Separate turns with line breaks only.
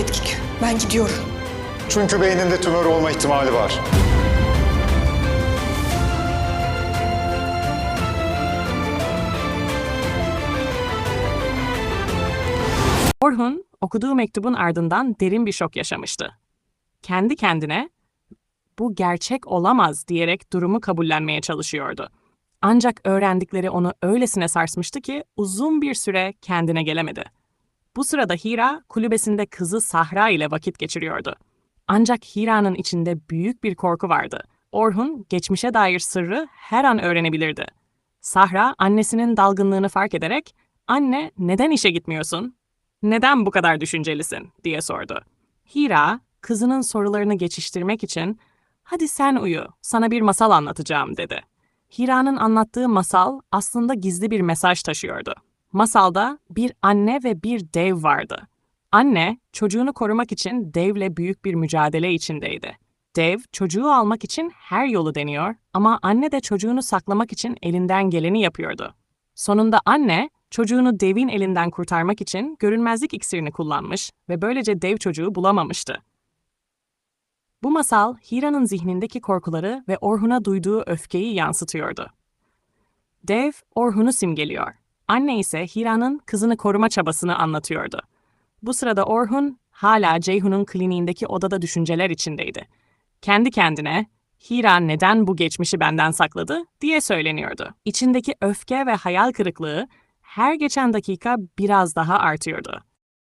tetkik. Ben gidiyorum.
Çünkü beyninde tümör olma ihtimali var.
Orhun okuduğu mektubun ardından derin bir şok yaşamıştı. Kendi kendine bu gerçek olamaz diyerek durumu kabullenmeye çalışıyordu. Ancak öğrendikleri onu öylesine sarsmıştı ki uzun bir süre kendine gelemedi. Bu sırada Hira kulübesinde kızı Sahra ile vakit geçiriyordu. Ancak Hira'nın içinde büyük bir korku vardı. Orhun geçmişe dair sırrı her an öğrenebilirdi. Sahra annesinin dalgınlığını fark ederek "Anne, neden işe gitmiyorsun? Neden bu kadar düşüncelisin?" diye sordu. Hira, kızının sorularını geçiştirmek için "Hadi sen uyu, sana bir masal anlatacağım." dedi. Hira'nın anlattığı masal aslında gizli bir mesaj taşıyordu. Masalda bir anne ve bir dev vardı. Anne, çocuğunu korumak için devle büyük bir mücadele içindeydi. Dev, çocuğu almak için her yolu deniyor ama anne de çocuğunu saklamak için elinden geleni yapıyordu. Sonunda anne, çocuğunu devin elinden kurtarmak için görünmezlik iksirini kullanmış ve böylece dev çocuğu bulamamıştı. Bu masal, Hira'nın zihnindeki korkuları ve Orhun'a duyduğu öfkeyi yansıtıyordu. Dev, Orhun'u simgeliyor. Anne ise Hira'nın kızını koruma çabasını anlatıyordu. Bu sırada Orhun, hala Ceyhun'un kliniğindeki odada düşünceler içindeydi. Kendi kendine, Hira neden bu geçmişi benden sakladı diye söyleniyordu. İçindeki öfke ve hayal kırıklığı her geçen dakika biraz daha artıyordu.